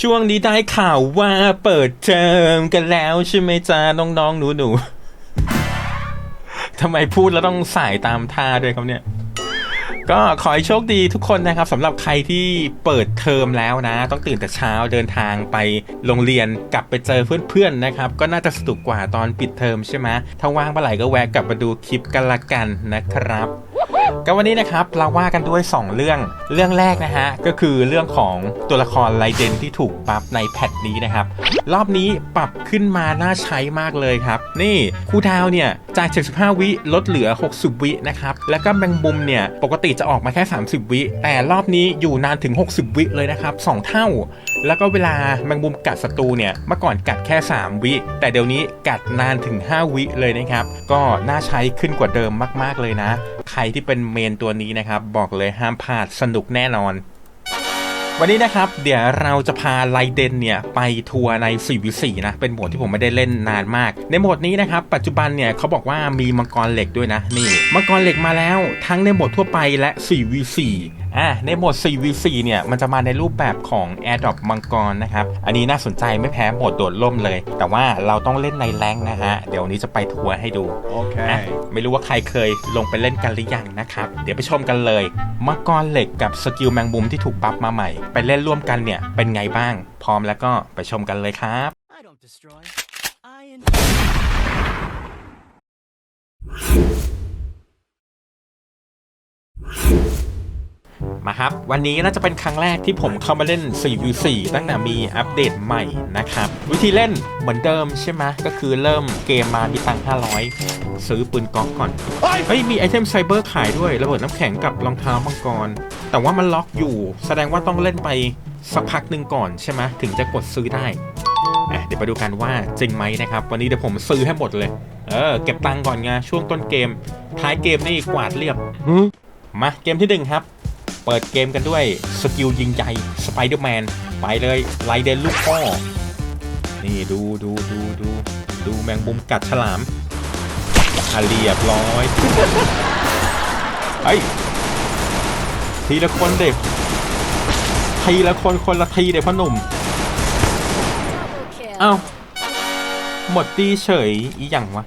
ช่วงนี้ได้ข่าวว่าเปิดเทอมกันแล้วใช่ไหมจ๊ะน้องๆหนูๆทำไมพูดแล้วต้องสายตามท่าด้วยครับเนี่ย ก็ขอให้โชคดีทุกคนนะครับสำหรับใครที่เปิดเทอมแล้วนะ ต้องตื่นแต่เช้าเดินทางไปโรงเรียนกลับไปเจอเพื่อนๆนะครับ ก็น่าจะสนุกกว่าตอนปิดเทอมใช่ไหมถ้าว่างเมื่อไหร่ก็แวะกลับมาดูคลิปกันละกันนะครับ ก็วันนี้นะครับเราว่ากันด้วย 2 เรื่องเรื่องแรกนะฮะก็คือเรื่องของตัวละครไลเดนที่ถูกปรับในแพทนี้นะครับ รอบนี้ปรับขึ้นมาน่าใช้มากเลยครับ นี่คูดาวเนี่ยจาก 75 วิลดเหลือ 60 วินะครับแล้วก็แมงมุมเนี่ยปกติจะออกมาแค่ 30 วิแต่รอบนี้อยู่นานถึง 60 วิเลยนะครับ 2 เท่า แล้วก็เวลาแมงมุมกัดศัตรูเนี่ยเมื่อก่อนกัดแค่ 3 วิ แต่เดี๋ยวนี้กัดนานถึง 5 วิเลยนะครับ ก็น่าใช้ขึ้นกว่าเดิมมากๆเลยนะ ใครที่เป็นเมนตัวนี้นะครับ บอกเลยห้ามพลาดสนุกแน่นอนวันนี้นะครับ เดี๋ยวเราจะพาไลเดนเนี่ย ไปทัวร์ใน 4v4 นะ เป็นโหมดที่ผมไม่ได้เล่นนานมาก ในโหมดนี้นะครับ ปัจจุบันเนี่ยเขาบอกว่ามีมังกรเหล็กด้วยนะ นี่ มังกรเหล็กมาแล้วทั้งในโหมดทั่วไปและ 4v4 อะในโหมด 4v4 เนี่ย มันจะมาในรูปแบบของ Air d r o p มังกรนะครับ อันนี้น่าสนใจไม่แพ้โหมดโดดร่มเลย แต่ว่าเราต้องเล่นในแรงค์นะฮะ เดี๋ยววันนี้จะไปทัวร์ให้ดูอะ Okay. ไม่รู้ว่าใครเคยลงไปเล่นกันหรือยังนะครับ เดี๋ยวไปชมกันเลย มังกรเหล็กกับสกิลแมงมุมที่ถูกบัฟมาใหม่ ไปเล่นร่วมกันเนี่ย เป็นไงบ้าง พร้อมแล้วก็ไปชมกันเลยครับ มาครับ วันนี้น่าจะเป็นครั้งแรกที่ผมเข้ามาเล่น 4v4 ตั้งแต่มีอัปเดตใหม่นะครับ วิธีเล่นเหมือนเดิมใช่ไหมก็คือเริ่มเกมมามีตังค์500 ซื้อปืนก๊อกก่อน เฮ้ย มีไอเทมไซเบอร์ขายด้วยระเบิดน้ำแข็งกับรองเท้ามังกร แต่ว่ามันล็อกอยู่ แสดงว่าต้องเล่นไปสักพักหนึ่งก่อนใช่ไหมถึงจะกดซื้อได้อะเดี๋ยวไปดูกันว่าจริงไหมนะครับ วันนี้เดี๋ยวผมซื้อให้หมดเลย เออ เก็บตังค์ก่อนไงช่วงต้นเกม ท้ายเกมนี่กวาดเรียบ มาเกมที่หนึ่งครับ เปิดเกมกันด้วยสกิลยิงใหญ่สไปเดอร์แมนไปเลยไลเดนลูกพ่อ นี่ดูดูดูดูดูแมงมุมกัดฉลามอาเรียบร้อยเฮ้ยทีละคนเด็กทีละคนคนละทีเด็กพ่อหนุ่ม kill. เอ้าหมดตีเฉยอีหยังวะ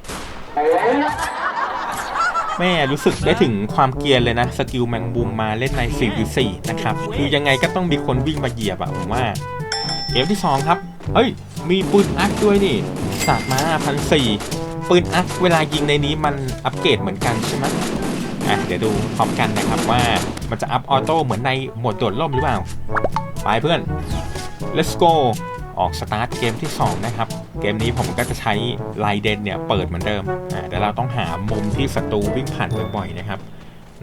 แม่รู้สึกได้ถึงความเกรียนเลยนะ สกิลแมงมุมมาเล่นใน 4v4 นะครับ คือยังไงก็ต้องมีคนวิ่งมาเหยียบอะผมว่าเกมที่ 2 ครับ เฮ้ย มีปืนอักด้วยนี่สากมาพันสี่ปืนอักเวลายิงในนี้มันอัปเกรดเหมือนกันใช่ไหมอะเดี๋ยวดูพร้อมกันนะครับว่ามันจะอัพออโต้เหมือนในโหมดโดดร่มหรือเปล่า ไปเพื่อน let's go ออกสตาร์ทเกมที่ 2 นะครับ เกมนี้ผมก็จะใช้ไลเดนเนี่ยเปิดเหมือนเดิมอ่าแต่เราต้องหามุมที่ศัตรูวิ่งผ่านบ่อยๆนะครับ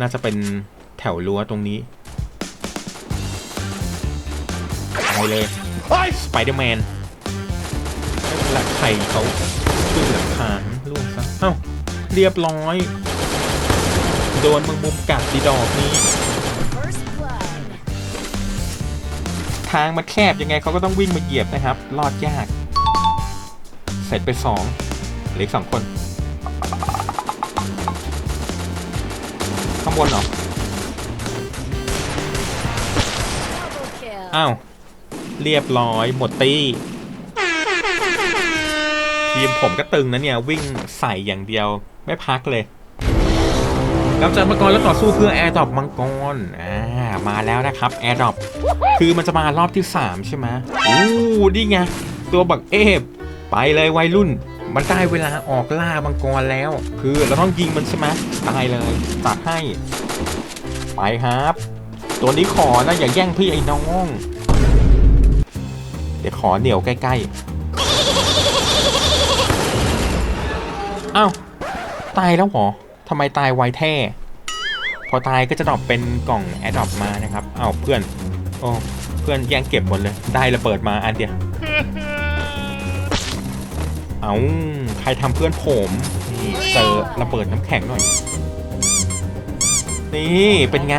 น่าจะเป็นแถวรั้วตรงนี้ไปเลยสไปเดอร์แมนหลักไข่เขาขึ้นหลักฐานล่วงซะเอ้าเรียบร้อย โดนมึงมุมกัดดีดอกนี้ ทางมันแคบยังไงเขาก็ต้องวิ่งมาเหยียบนะครับ รอดยาก เสร็จไปสองเหลืออกสองคน ข้างบนเหรอ Double kill. อ้าว เรียบร้อย หมดตีทีมผมก็ตึงนะเนี่ย วิ่งใส่อย่างเดียวไม่พักเลยกำจัดมังกรแล้วต่อสู้เพื่อแอร์ดรอปมังกรอ่า มาแล้วนะครับแอร์ดรอปคือมันจะมารอบที่ 3 ใช่ไหมอู้นี่ไง ตัวบักเอฟ ไปเลยวัยรุ่น มันได้เวลาออกล่ามังกรแล้ว คือเราต้องยิงมันใช่ไหมตายเลยจัดให้ ไปครับ ตัวนี้ขอนะอย่าแย่งพี่ไอ้น้องเดี๋ยวขอเหนียวใกล้ๆ อ้าว ตายแล้วหรอทำไมตายไวแท้ อตายก็จะดรอปเป็นกล่องแอดดรอปมานะครับอ้าวเพื่อนโอ้เพื่อนแย่งเก็บหมดเลย ได้ระเบิดมาอันเดียวเอาใครทำเพื่อนผมนี่เจอระเบิดน้ำแข็งหน่อย นี่เป็นไง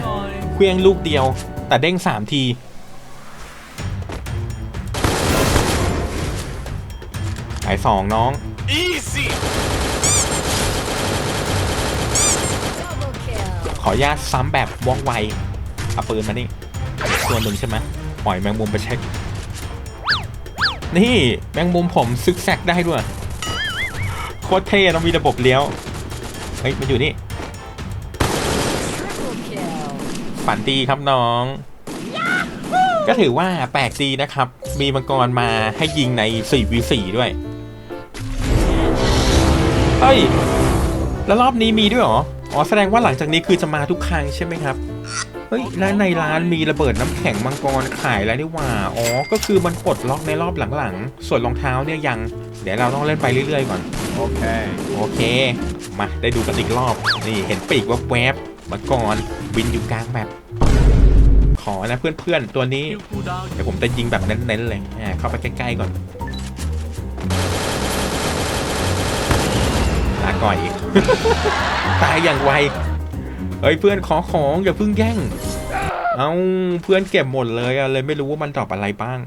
เคลี้ยงลูกเดียว แต่เด้งสามทีหายสองน้อง Easy. ขออนุญาตซ้ำแบบว่องไวเอาปืนมานี่ตัวหนึ่งใช่ไหมปล่อยแมงมุมไปเช็ค นี่แมงมุมผมซึกแซกได้ด้วย โคตรเท่ต้องมีระบบเลี้ยว เฮ้ยมันอยู่นี่ ฝันดีครับน้อง ก็ถือว่าแปลกดีนะครับ มีมังกรมาให้ยิงใน 4v4 ด้วย เฮ้ย แล้วรอบนี้มีด้วยเหรอ อ๋อแสดงว่าหลังจากนี้คือจะมาทุกครั้งใช่ไหมครับ เฮ้ยแล้วในร้านมีระเบิดน้ำแข็งมังกรขายแล้วนี่หว่า อ๋อ ก็คือมันปลดล็อกในรอบหลังๆ ส่วนรองเท้าเนี่ยยัง เดี๋ยวเราต้องเล่นไปเรื่อยๆก่อน Okay. โอเค มาได้ดูกันอีกรอบ นี่เห็นปีกแวบๆมาก่อนบินอยู่กลางแบบขอนะเพื่อนๆตัวนี้ เดี๋ยวผมจะยิงแบบเน้นๆเลย อ่าเข้าไปใกล้ๆก่อน ลาก่อย ตายอย่างไวเฮ้ยเพื่อนขอของอย่าเพิ่งแย่ง เอาเพื่อนเก็บหมดเลยอะเลยไม่รู้ว่ามันตอบอะไรบ้าง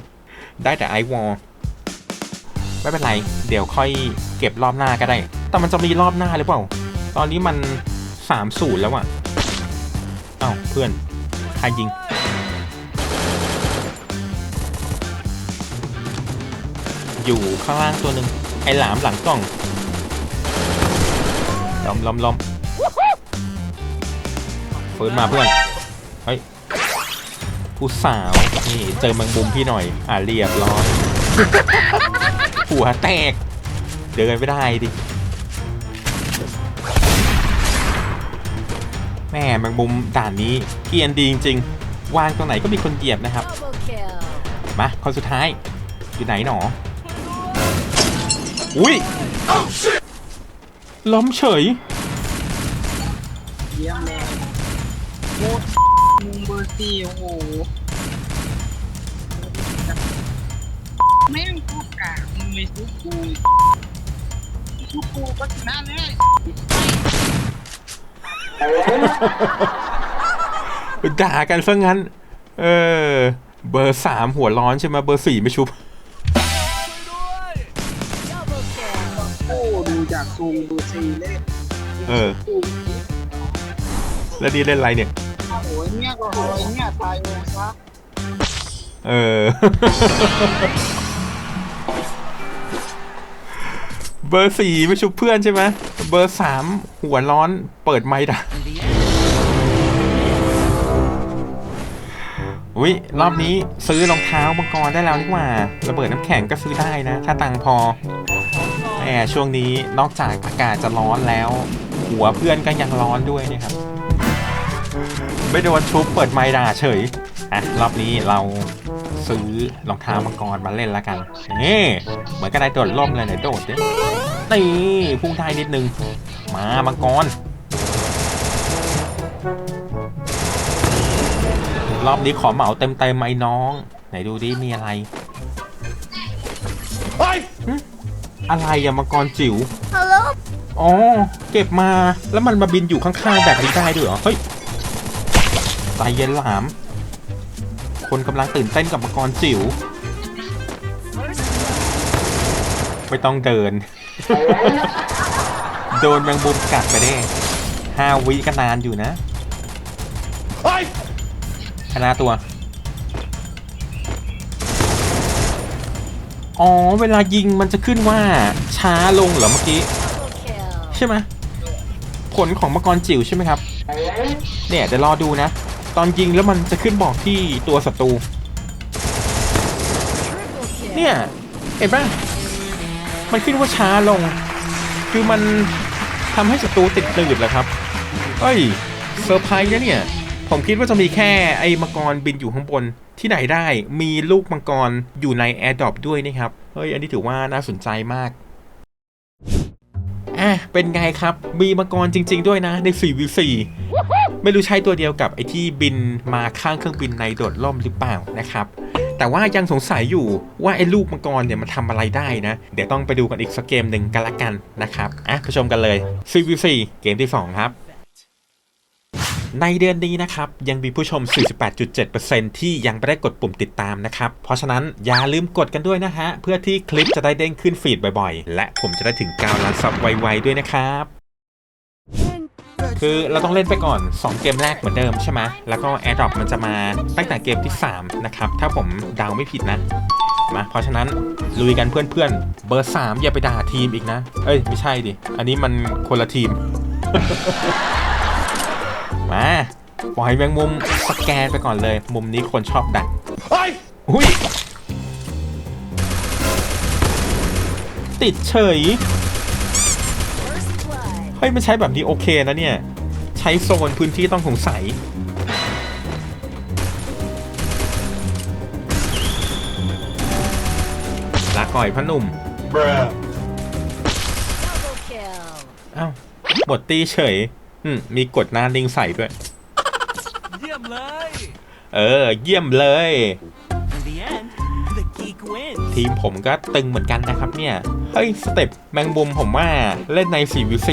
ได้แต่ไอวอลไม่เป็นไร เดี๋ยวค่อยเก็บรอบหน้าก็ได้ แต่มันจะมีรอบหน้าหรือเปล่า ตอนนี้มันสามศูนย์แล้วอะเอ้าเพื่อนใครยิง อยู่ข้างล่างตัวหนึ่งไอ้หลามหลังกล่อง ล้อมล้อมล้อมฟื้นมาเพื่อน เฮ้ย ผู้สาว นี่เจอมังมุมพี่หน่อย อ่าเรียบร้อย หัวแตก เดินไม่ได้ดิ แม่แมงมุมด่านนี้เกียนดีจริงๆ วางตรงไหนก็มีคนเหยียบนะครับ มา คนสุดท้าย อยู่ไหนหนอ อุ้ย ล้มเฉย เยี่ยมเลยโคตรมุมเบอร์สี่โอ้โหแม่งโคตรกากมึงไม่ซุกกูซุกกูก็ชนะเลยด่ากันซะงั้น เออ เบอร์สามหัวร้อนใช่ไหมเบอร์สี่ไม่ชุบ ดูจากทรงเบอร์สี่เล่นเออ แล้วนี่เล่นอะไรเนี่ย โอ้โหเนี่ยก็โอยเนี่ยตายงซะเออ เบอร์สี่ไม่ชุบเพื่อนใช่ไหมเบอร์สามหัวร้อนเปิดไม้ด่าอุ้ยรอบนี้ซื้อรองเท้ามังกรได้แล้วนี่หว่า ระเบิดน้ำแข็งก็ซื้อได้นะ ถ้าตังพอ แหมช่วงนี้นอกจากอากาศจะร้อนแล้ว หัวเพื่อนก็ยังร้อนด้วยนะครับ ไม่โดนชุบเปิดไมด่าเฉยอะรอบนี้เราซื้อรองเท้ามังกรมาเล่นละกันนี่เหมือนกันได้โดดร่มเลยเนี่ยโดดเนี่ยนี่พุ่งท้ายนิดนึง มามังกรรอบนี้ขอเหมาเต็มเต็มไอ้น้อง ไหนดูดิมีอะไรหึอะไรอะมังกรจิ๋ว Hello? อ๋อ เก็บมาแล้วมันมาบินอยู่ข้างๆแบบนี้ได้ด้วยเหรอ เฮ้ยใจเย็นหลาม คนกำลังตื่นเต้นกับมังกรจิ๋ว First blood. ไม่ต้องเดิน โดนแมงมุมกัดไปได้ห้าวิก็นานอยู่นะคณะตัว อ๋อ เวลายิงมันจะขึ้นว่าช้าลงเหรอเมื่อกี้ ใช่ไหมผลของมังกรจิ๋วใช่ไหมครับ เนี่ยเดี๋ยวรอดูนะ ตอนยิงแล้วมันจะขึ้นบอกที่ตัวศัตรู เนี่ย เห็นปะมันขึ้นว่าช้าลง คือมันทำให้ศัตรูติดหนืดเหรอครับเอ้ยเซอร์ไพรส์นะเนี่ย ผมคิดว่าจะมีแค่ไอ้มังกรบินอยู่ข้างบน ที่ไหนได้มีลูกมังกรอยู่ในแอร์ดรอปด้วยนะครับ เฮ้ย อันนี้ถือว่าน่าสนใจมากอะเป็นไงครับ มีมังกรจริง ๆ ด้วยนะ ใน 4v4 ไม่รู้ใช่ตัวเดียวกับไอที่บินมาข้างเครื่องบินในโดดร่มหรือเปล่านะครับแต่ว่ายังสงสัยอยู่ว่าไอ้ลูกมังกรเนี่ยมันทำอะไรได้นะ เดี๋ยวต้องไปดูกันอีกสักเกมหนึ่งกันละกันนะครับ อะไปชมกันเลย CVC เกมที่ 2 ครับ ในเดือนนี้นะครับ ยังมีผู้ชม 48.7%ที่ยังไม่ได้กดปุ่มติดตามนะครับ เพราะฉะนั้นอย่าลืมกดกันด้วยนะฮะ เพื่อที่คลิปจะได้เด้งขึ้นฟีดบ่อยๆ และผมจะได้ถึง9ล้านซับไวๆด้วยนะครับคือเราต้องเล่นไปก่อน 2 เกมแรกเหมือนเดิมใช่ไหมแล้วก็ AirDrop มันจะมาตั้งแต่เกมที่ 3 นะครับ ถ้าผมเดาไม่ผิดนะมาเพราะฉะนั้นลุยกันเพื่อนๆ เบอร์ 3 อย่าไปด่าทีมอีกนะ เอ้ย ไม่ใช่ดิ อันนี้มันคนละทีม มาปล่อยแมงมุมสแกนไปก่อนเลย มุมนี้คนชอบดักอุ้ย ติดเฉย First blood. เฮ้ย มันใช้แบบนี้โอเคนะเนี่ย ใช้โซนพื้นที่ต้องสงสัยลาก่อยพอหนุ่ม Double kill. อ้าวหมดตีเฉย อืมมีกดหน้าลิงใส่ด้วย เยี่ยมเลย เออ เยี่ยมเลย In the end the geek wins ทีมผมก็ตึงเหมือนกันนะครับเนี่ย เฮ้ย สเต็ปแมงมุมผมว่าเล่นใน 4v4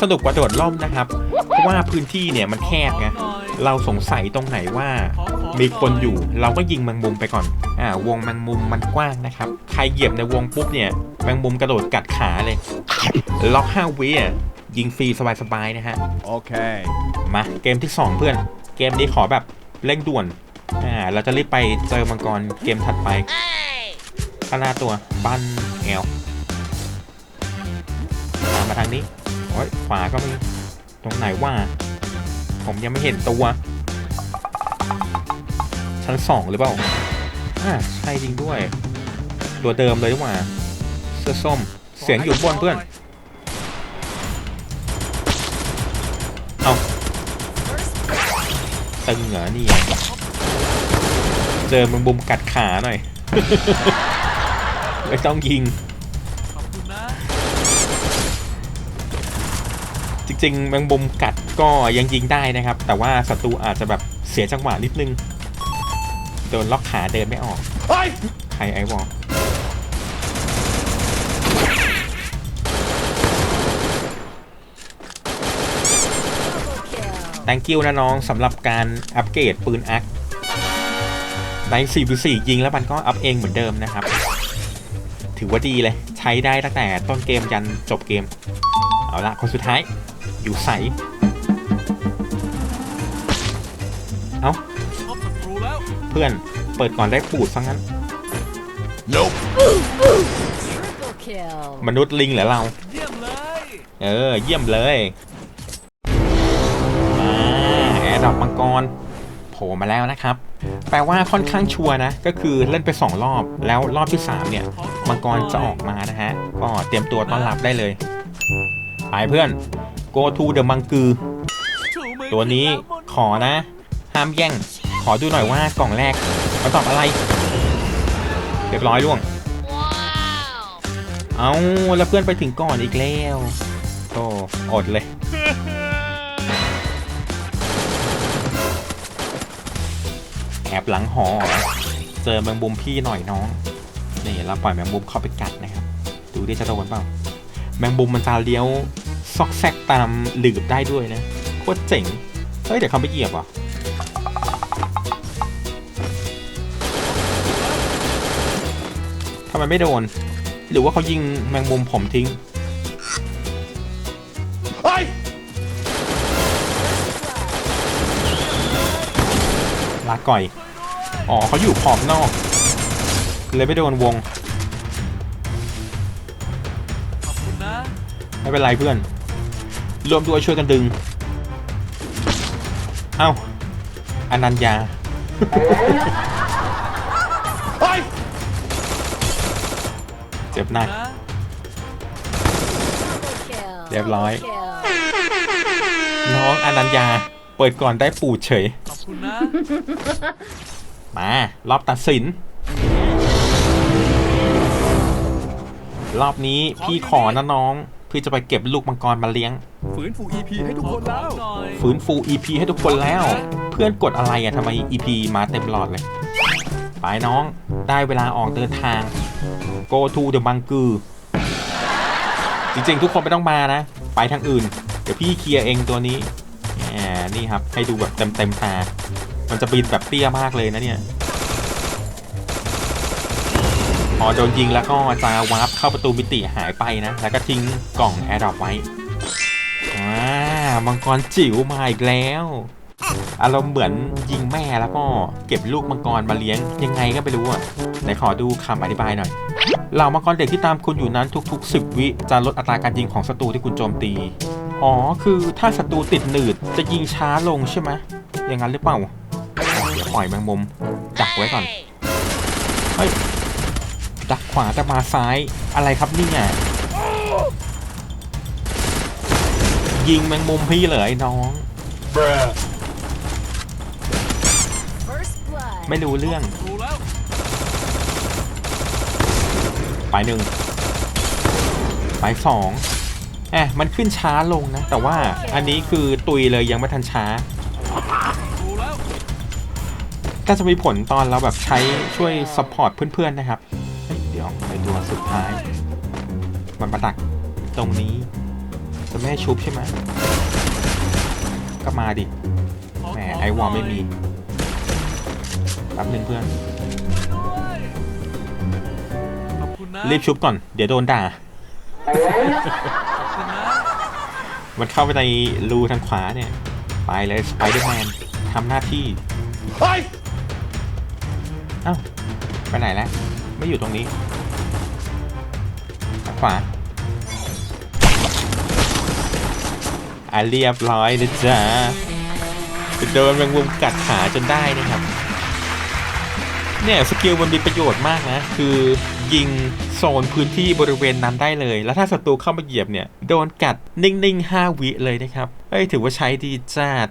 สนุกกว่าโดดล่มนะครับ เพราะว่าพื้นที่เนี่ยมันแคบไง เราสงสัยตรงไหนว่า มีคนอยู่เราก็ยิงแมงมุมไปก่อน อ่าวงแมงมุมมันกว้างนะครับ ใครเหยียบในวงปุ๊บเนี่ยแมงมุมกระโดดกัดขาเลย ล็อก5วิอะ ยิงฟรีสบายๆนะฮะ Okay. มาเกมที่ 2 เพื่อน เกมนี้ขอแบบเร่งด่วน อ่า เราจะรีบไปเจอมังกรเกมถัดไปข้างหน้าตัวบันแอลตามมาทางนี้ โอ้ยขวาก็มี ตรงไหนว่า ผมยังไม่เห็นตัว ชั้นสองหรือเปล่า อ่า ใช่จริงด้วย ตัวเดิมเลยดีกว่า เสื้อส้ม เสียงอยู่บนเพื่อน ตึงเหรอนี่เจอมึงบุมกัดขาหน่อย ไม่ต้องยิงขอบคุณนะจริงๆแมงมุมกัดก็ยังยิงได้นะครับ แต่ว่าศัตรูอาจจะแบบเสียจังหวะนิดนึง โดนล็อกขาเดินไม่ออกใครไอวอล kill. thank you นะน้องสำหรับการอัปเกรดปืนอักใน 4v4 ยิงแล้วมันก็อัพเองเหมือนเดิมนะครับ ถือว่าดีเลย ใช้ได้ตั้งแต่ต้นเกมยันจบเกม เอาละคนสุดท้าย อยู่ใส เอาพบศัตรูแล้วเพื่อนเปิดก่อนได้ปูดซะงั้น Nope. Triple kill. มนุษย์ลิงเหรอเราเยี่ยมเลยเออ เยี่ยมเลยาแอร์ดรอปมังกรโผล่มาแล้วนะครับ แปลว่าค่อนข้างชัวร์นะ ก็คือเล่นไป 2 รอบ แล้วรอบที่ 3 เนี่ย มังกรจะออกมานะฮะ ก็เตรียมตัวต้อนรับได้เลย ไปเพื่อน go to the มังกือชูมือตัวนี้ขึ้แล้วบนขอนะ ห้ามแย่ง ขอดูหน่อยว่ากล่องแรกมันตอบอะไร เรียบร้อยล่วง เอาแล้วเพื่อนไปถึงก่อนอีกแล้วโธ่อดเลย อบหลังหอเหรอเจอแมงมุมพี่หน่อยน้อง นี่เราปล่อยแมงมุมเข้าไปกัดนะครับ ดูดิจะโดนเปล่า แมงมุมมันจะเลี้ยวซอกแซกตามหลืบได้ด้วยนะ โคตรเจ๋ง เฮ้ยเดี๋ยวเขาไปเหยียบอะทำไมไม่โดน หรือว่าเขายิงแมงมุมผมทิ้ง ก่อย อ๋อเขาอยู่ขอบนอก เลยไม่โดนวง ขอบคุณนะ ไม่เป็นไรเพื่อน รวมตัวช่วยกันดึง เอ้าอนัญญา เจ็บหนัก นะ Double kill. เรียบร้อย Double kill. น้องอนัญญา เปิดก่อนได้ปูดเฉยขอบ คุณนะ มารอบตัดสิน รอบนี้พี่ขอนะน้องพี่จะไปเก็บลูกมังกรมาเลี้ยง ฝืนฟู EP ให้ทุกขอคนขอแล้วหน่อยฟื้นฟู EP ให้ทุกคนแล้ว เพื่อนกดอะไรอะทำไม EP มาเต็มหลอดเลย ไปน้องได้เวลาออกเดินทาง go to the บังกือ จริงๆ ทุกคนไม่ต้องมานะ ไปทางอื่น เดี๋ยวพี่เคลียร์เองตัวนี้แหม นี่ครับ ให้ดูแบบเต็มเต็มๆตา มันจะบินแบบเตี้ยมากเลยนะเนี่ยพอโดนยิงแล้วก็จะวาร์ปเข้าประตูมิติหายไปนะ แล้วก็ทิ้งกล่องแอร์ดรอปไว้อ่ามังกรจิ๋วมาอีกแล้วอารมณ์เหมือนยิงแม่แล้วก็เก็บลูกมังกรมาเลี้ยงยังไงก็ไม่รู้อะไหนขอดูคำอธิบายหน่อยเหล่ามังกรเด็กที่ตามคุณอยู่นั้นทุก ๆ 10 วิจะลดอัตราการยิงของศัตรูที่คุณโจมตี อ๋อ คือถ้าศัตรูติดหนืดจะยิงช้าลงใช่ไหมอย่างนั้นหรือเปล่าปล่อยแมงมุม ดักไว้ก่อน เฮ้ย ดักขวาแต่มาซ้าย อะไรครับนี่ยยิงแมงมุมพี่เหรอไอ้น้อง ไม่รู้เรื่อง ไปหนึ่ง ไปสอง อะมันขึ้นช้าลงนะ แต่ว่าอันนี้คือตุยเลยยังไม่ทันช้าก็จะมีผลตอนเราแบบใช้ช่วยซัพพอร์ตเพื่อนๆนะครับเเดี๋ยวไปตัวสุดท้าย มันมาดักตรงนี้ จะไม่ให้ชุบใช่ไหมก็มาดิแหมไอวอลไม่มีแป๊บหนึงเพื่อนรีบชุบก่อน เดี๋ยวโดนด่า มันเข้าไปในรูทางขวาเนี่ย ไปเลยสไปเดอร์แมนทำหน้าที่เฮ้ยเอ้าไปไหนแล้ว ไม่อยู่ตรงนี้ทางขวาอะเรียบร้อยนะจ๊ะโดนแมงมุมกัดขาจนได้นะครับ เนี่ย สกิลมันมีประโยชน์มากนะ คือยิง โซนพื้นที่บริเวณนั้นได้เลย แล้วถ้าศัตรูเข้ามาเหยียบเนี่ย โดนกัดนิ่งๆ5วิเลยนะครับเอ้ยถือว่าใช้ดีจัด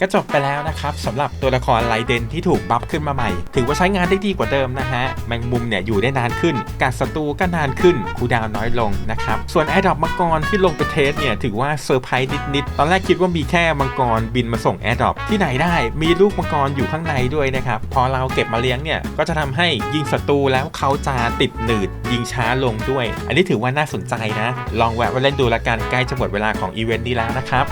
ก็จบไปแล้วนะครับสำหรับตัวละครไลเดนที่ถูกบัฟขึ้นมาใหม่ ถือว่าใช้งานได้ดีกว่าเดิมนะฮะ แมงมุมเนี่ยอยู่ได้นานขึ้นการศัตรูก็นานขึ้น คูดาวน้อยลงนะครับ ส่วนแอร์ดอปมังกรที่ลงไปเทสเนี่ย ถือว่าเซอร์ไพรส์นิดๆ ตอนแรกคิดว่ามีแค่มังกรบินมาส่งแอร์ดอปที่ไหนได้ มีลูกมังกรอยู่ข้างในด้วยนะครับ พอเราเก็บมาเลี้ยงเนี่ย ก็จะทำให้ยิงศัตรูแล้วเขาจะติดหนืด ยิงช้าลงด้วย อันนี้ถือว่าน่าสนใจนะ ลองแวะมาเล่นดูละกันใกล้จะหมดเวลาของอีเวนต์นี้แล้วนะครับ